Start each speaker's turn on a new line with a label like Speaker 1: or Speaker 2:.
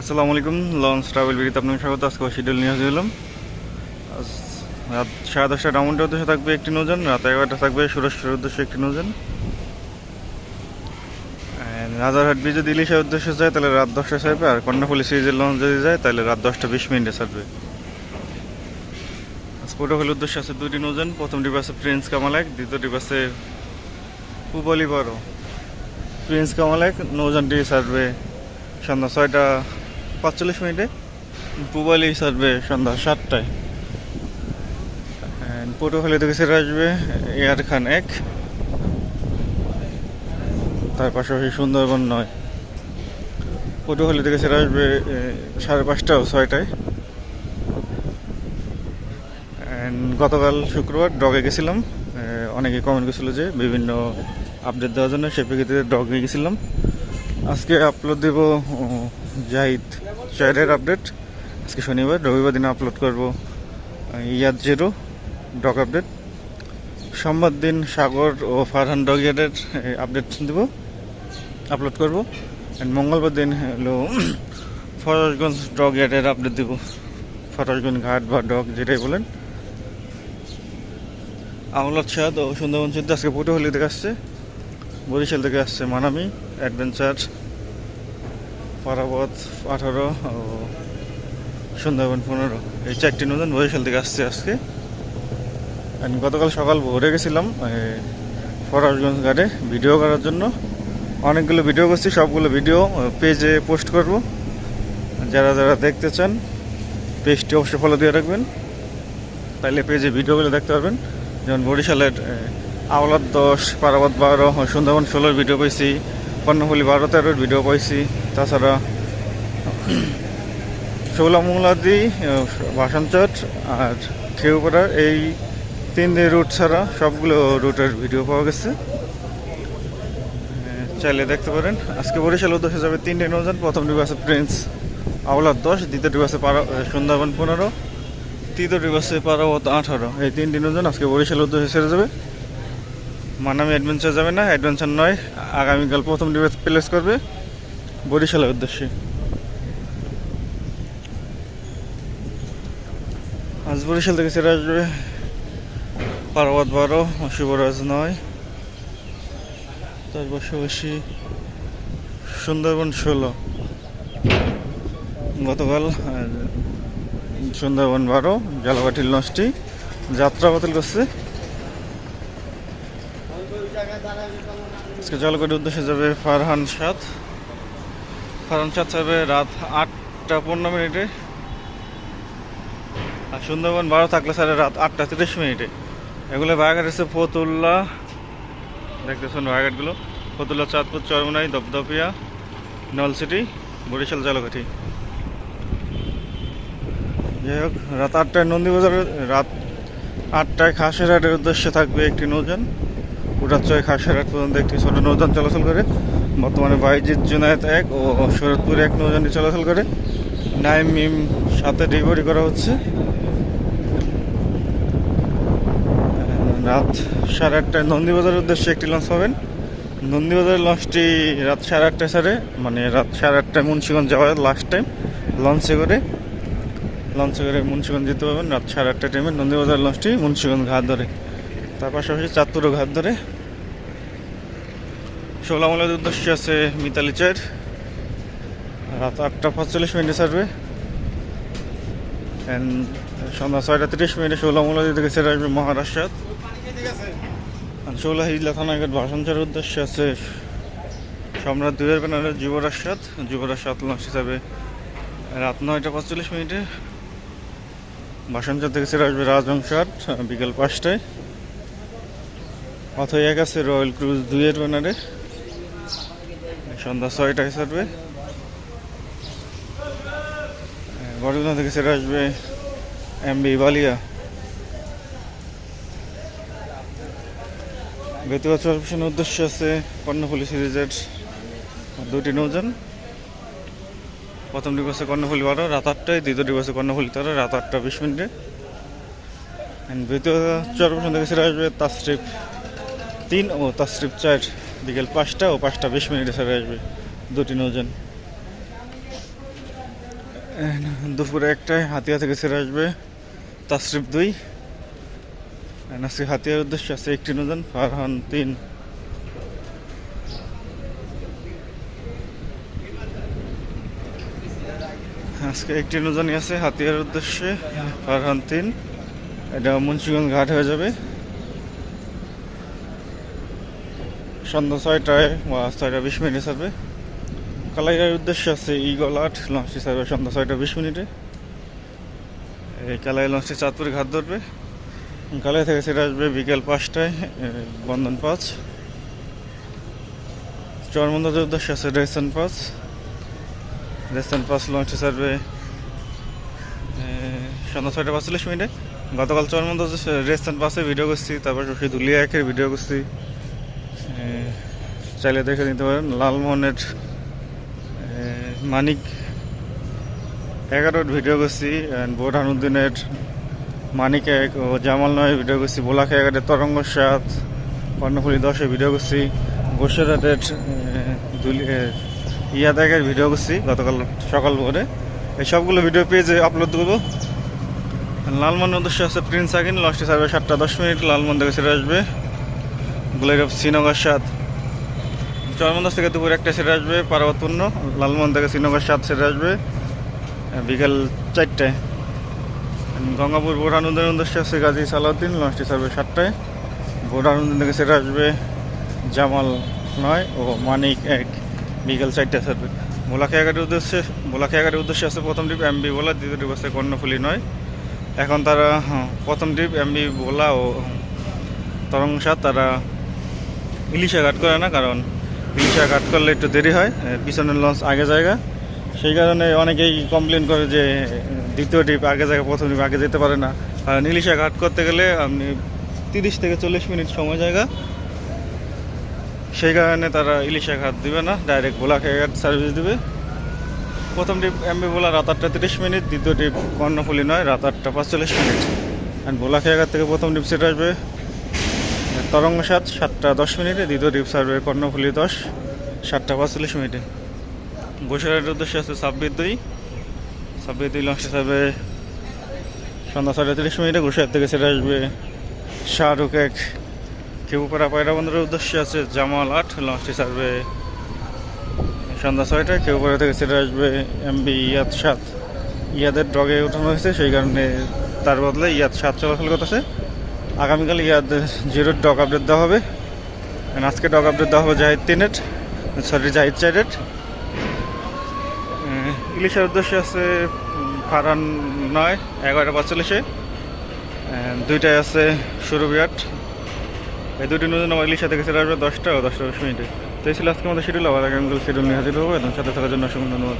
Speaker 1: আসসালামু আলাইকুম launch travel বিড়িতে আপনাকে স্বাগত। আজকে শিডিউল নিয়ে হাজির হলাম। আজ রাত সাড়ে দশটা রাউন্ডের উদ্দেশ্যে থাকবে একটি নৌযান, রাত এগারোটা থাকবে সুরেশ্বরের উদ্দেশ্যে একটি And রাজারহাট ব্রিজে যদি ইলিশের উদ্দেশ্যে যায়, তাহলে রাত দশটা ছাড়বে, আর কন্যাফুলি সিরিজের লঞ্চ যদি যায়, তাহলে রাত দশটা বিশ মিনিটে ছাড়বে। স্পোর্টফুল উদ্দেশ্যে আছে দুটি নৌযান প্রথমটি বাসে প্রিন্স কামালেক দ্বিতীয়টি বাসে পুবলি বড় প্রিন্স কামালেক নৌযানটি ছাড়বে সন্ধ্যা ছয়টা পাঁচচল্লিশ মিনিটে? পুবালি ছাড়বে সন্ধ্যা সাতটায়। পটুখালি থেকে ছেড়ে আসবে এয়ার খান এক। তার পাশাপাশি সুন্দরবন নয়। পটুখালি থেকে ছেড়ে আসবে সাড়ে পাঁচটা ও ছয়টায় গতকাল শুক্রবার ডগে গেছিলাম। অনেকে কমেন্ট করেছিল যে বিভিন্ন আপডেট দেওয়ার জন্য সে প্রেক্ষিতে ডগে গেছিলাম। আজকে আপলোড দেব জাহিদ। চায়ের আপডেট। আজকে শনিবার, রবিবার দিন আপলোড করব ইয়াদ জিরো ডগ আপডেট সোমবার দিন সাগর ও ফারহান ডগ ইয়ার্ডের আপডেট দেব আপলোড করব। অ্যান্ড মঙ্গলবার দিন হলো ফরাসগঞ্জ ডগ ইয়ার্ডের আপডেট দেব। ফরাসগঞ্জ ঘাট বা ডগ যেটাই বলেন। আমলাদ সাদ ও সুন্দরবন সিদ্ধ আজকে পটুহলি থেকে আসছে, বরিশাল থেকে আসছে মানামি অ্যাডভেঞ্চার পারাবত আঠারো ও সুন্দরবন পনেরো। এই চারটি নতুন বরিশাল থেকে আসছে আজকে। গতকাল সকাল ভোরে গেছিলাম ফরাসগঞ্জ ঘাটে ভিডিও করার জন্য। অনেকগুলো ভিডিও করছি, সবগুলো ভিডিও পেজে পোস্ট করব। যারা যারা দেখতে চান, পেজটি অবশ্যই ফলো দিয়ে রাখবেন। তাইলে পেজে ভিডিওগুলো দেখতে পারবেন। যেমন বরিশালের আওলাদ দশ পারাবাদ বারো, সুন্দরবন ষোলোর ভিডিও পাইছি, কর্ণফুলি বারো তেরোর ভিডিও পাইছি। তাছাড়া ষোলা মোংলাদি বাসনচট আর খেউপাড়ার এই তিন রুট ছাড়া সবগুলো রুটের ভিডিও পাওয়া গেছে। চাইলে দেখতে পারেন। আজকে বরিশাল উদ্দেশ্যে যাবে তিনটে নৌযান প্রথম ডিপ আছে প্রিন্স আওলার দশ, দ্বিতীয় ডিপ আছে পারা সুন্দরবন পনেরো, তৃতীয় ডিপ আছে পারাবত আঠারো। এই তিনটি নৌযান আজকে বরিশাল উদ্দেশ্যে ছেড়ে যাবে। মানামি অ্যাডভেঞ্চার যাবে না অ্যাডভেঞ্চার নয়, আগামীকাল প্রথম ডিবেট প্লেস করবে। বরিশালের উদ্দেশ্যে। আজ বরিশাল থেকে ছেড়ে আসবে পার্বত বারো শিবরাজ নয়। তার পাশাপাশি সুন্দরবন ষোলো। গতকাল সুন্দরবন বারো জালাবাটির লঞ্চটি যাত্রা বাতিল করছে। আজকে উদ্দেশ্যে যাবে ফারহান সাত সাত যাবে রাত আটটা পনেরো মিনিটে। আর সুন্দরবন বারো থাকলে স্যার রাত আটটা তিরিশ মিনিটে। এগুলো বায়াঘাট এসে ফতুল্লা। দেখতেছেন বায়াঘাটগুলো ফতুল্লা, চাঁদপুর, চরমনাই দপদপিয়া নলসিটি বরিশাল, জলকাঠি। যাই হোক, রাত আটটায় নন্দীবাজারে, রাত আটটায় খাসেরহাটের উদ্দেশ্যে থাকবে একটি নৌযান। উড়াচয় খাসেরহাট পর্যন্ত একটি ছোট নৌযান চলাচল করে। বর্তমানে বাইজিৎ জুনায়েত এক ও শরৎপুর এক নৌযানটি চলাচল করে। নাইম মিম সাথে ডেলিভারি করা হচ্ছে। রাত সাড়ে আটটায় নন্দীবাজারের উদ্দেশ্যে একটি লঞ্চ পাবেন। নন্দীবাজারের লঞ্চটি রাত সাড়ে আটটায় ছাড়ে মানে রাত সাড়ে আটটায় মুন্সিগঞ্জ যাওয়ার লাস্ট টাইম লঞ্চে করে। লঞ্চে করে মুন্সিগঞ্জ যেতে পারবেন রাত সাড়ে আটটা টাইমে নন্দীবাজার লঞ্চটি মুন্সিগঞ্জ ঘাট ধরে। তার পাশাপাশি চাঁদপুরও ঘাট ধরে। ষোলামলের উদ্দেশ্যে আছে মিতালি চার রাত আটটা পঁয়তাল্লিশ মিনিটে ছাড়বে। অ্যান্ড সন্ধ্যা ছয়টা তিরিশ মিনিটে ষোলামলা থেকে ছেড়ে আসবে মহারাষ্ট্র। ষোলা হিজলা থানাঘাট ভাষণচার উদ্দেশ্যে আছে সম্রাট দুয়ের ব্যানারের যুবরাজ সাত যুবরাজ সাত লঞ্চ হিসাবে রাত নয়টা পঁয়তাল্লিশ মিনিটে। বাসনচার থেকে ছেড়ে আসবে রাজহংস আট বিকেল পাঁচটায়। অথই এক আছে রয়্যাল ক্রুজ দুইয়ের ব্যানারে। সন্ধ্যা ছয়টায় ছাড়বে বরগুনা থেকে ছেড়ে আসবে এমবি বালিয়া। ব্যক্তিগত অপারেশনের উদ্দেশ্য আছে কর্ণফুলি সিরিজের দুটি নৌযান। প্রথম আছে কর্ণফুলি বারো, রাত আটটায়। দ্বিতীয় আছে কর্ণফুলি তেরো, রাত আটটা বিশ মিনিটে। ব্যক্তিগত অপারেশন থেকে ছেড়ে আসবে তাস্ট্রিপ তিন ও তাস্ট্রিপ চার। বিকেল পাঁচটা ও পাঁচটা বিশ মিনিটে ছেড়ে আসবে। দুটি And দুপুরে একটায় হাতিয়া থেকে ছেড়ে আসবে, তাসরিফ দুই। আজকে হাতিয়ার উদ্দেশ্যে আছে একটি নজন, ফারহান তিন। আজকে একটি নজনই আছে হাতিয়ার উদ্দেশ্যে, ফারহান তিন। এটা মুন্সিগঞ্জ ঘাট হয়ে যাবে। সন্ধ্যা ছয়টায়, বা ছয়টা বিশ মিনিটে ছাড়বে কালাইয়ের উদ্দেশ্যে আছে ইগল আট লঞ্চটি ছাড়বে সন্ধ্যা ছয়টা বিশ মিনিটে। এই কালাই লঞ্চটি চাঁদপুরে ঘাট ধরবে। কালাই থেকে সেটা আসবে বিকেল পাঁচটায় বন্ধন পাঁচ। চরমন্দাজের উদ্দেশ্যে আছে রেসন পাঁচ। রেসন পাঁচ লঞ্চটি ছাড়বে সন্ধ্যা ছয়টা পাঁচচল্লিশ মিনিটে। গতকাল চরমন্দাজ রেসন পাঁচে ভিডিও করছি, তারপর দুলিয়া একের ভিডিও করছি। চাইলে দেখে নিতে পারেন, লালমোহনের মানিক। এগারোর ভিডিও করছি অ্যান্ড বোরহানুদ্দিনের, মানিক এক ও জামাল নয় ভিডিও করছি, বোলাখে এগারের, তরঙ্গ সাত, কর্ণফুলি দশে ভিডিও করছি, গোসেরাটের ইয়া একের ভিডিও করছি, গতকাল সকাল ভোরে। এই সবগুলো ভিডিও পেজে আপলোড করব। লালমন উদ্দেশ্য আছে প্রিন্স আকিন লঞ্চটি সার্ভে সাতটা দশ মিনিট লালমন থেকে সেরে আসবে। গুলের শ্রীনগর সাত। চরমন্দাস থেকে দুপুর একটা সেরে আসবে পার্বতপূর্ণ লালমোহন থেকে শ্রীনগর সাত সেরে আসবে বিকেল চারটায়। গঙ্গাপুর বোরহানুদ্দিনের উদ্দেশ্যে আছে গাজী সালাউদ্দিন লঞ্চটি ছাড়বে সাতটায়। বোরহানুদ্দিন থেকে সেরে আসবে জামাল নয় ও মানিক এক। বিকেল চারটায় ছাড়বে। ভোলাখে উদ্দেশ্যে ভোলাখে উদ্দেশ্যে আছে প্রথম ট্রিপ এমবি বলা দ্বিতীয় ট্রিপ আছে কর্ণফুলি নয়। এখন তারা হ্যাঁ, প্রথম ট্রিপ এমবি বলা ও তরঙ্গ সাত তারা ইলিশা ঘাট করে না, কারণ ইলিশা ঘাট করলে একটু দেরি হয় পিছনের লঞ্চ আগে জায়গা। সেই কারণে অনেকেই কমপ্লেন করে যে দ্বিতীয় ট্রিপ আগে জায়গা, প্রথম ট্রিপ আগে যেতে পারে না। কারণ ইলিশা ঘাট করতে গেলে আপনি তিরিশ থেকে চল্লিশ মিনিট সময় জায়গা। সেই কারণে তারা ইলিশা ঘাট দিবে না ডাইরেক্ট ভোলাখে ঘাট সার্ভিস দিবে। প্রথম ট্রিপ এমবি ভোলা, রাত আটটা তিরিশ মিনিট, দ্বিতীয় ট্রিপ কর্ণফুলি নয়, রাত আটটা পাঁচচল্লিশ মিনিট। অ্যান্ড ভোলাখে ঘাট থেকে প্রথম ট্রিপ সেটা আসবে। তরঙ্গ সাত, সাতটা দশ মিনিটে, দ্বিতীয় ডিপ সার্ভে কর্ণফুলি দশ, সাতটা পাঁচচল্লিশ মিনিটে। বসিরহাটের উদ্দেশ্যে আছে ছাব্বিশ দুই। ছাব্বিশ দুই লঞ্চে সার্ভে সন্ধ্যা ছয়টা তিরিশ মিনিটে ঘোষার থেকে সেটা আসবে শাহরুখ এক। কেউপাড়া পায়রা বন্দরের উদ্দেশ্যে আছে জামাল আট লঞ্চটি সার্ভে সন্ধ্যা ছয়টায় কেউপাড়া থেকে সেটা আসবে এমবি ইয়াদ সাত। ইয়াদের ডগে ওঠানো হয়েছে, সেই কারণে তার বদলে ইয়াদ সাত চলাচল করতেছে। আগামীকাল ইয়াদ জিরোর ডক আপডেট দেওয়া হবে। আজকে ডক আপডেট দেওয়া হবে জাহিদ তিনের, সরি, জাহিদ চারের। ইলিশের উদ্দেশ্যে আছে ফারান নয়, এগারোটা পাঁচচল্লিশে। And দুইটায় আছে সুরবিয়াট এই দুটি নতুন আমার ইলিশা থেকে সেটা আসবে দশটা ও দশটা দশ মিনিটে। তো এই ছিল আজকে আমাদের শিডিউল আবার আগামীকাল শিডিউল নিয়ে হাজির হব। এবং সাথে থাকার জন্য অসংখ্য ধন্যবাদ।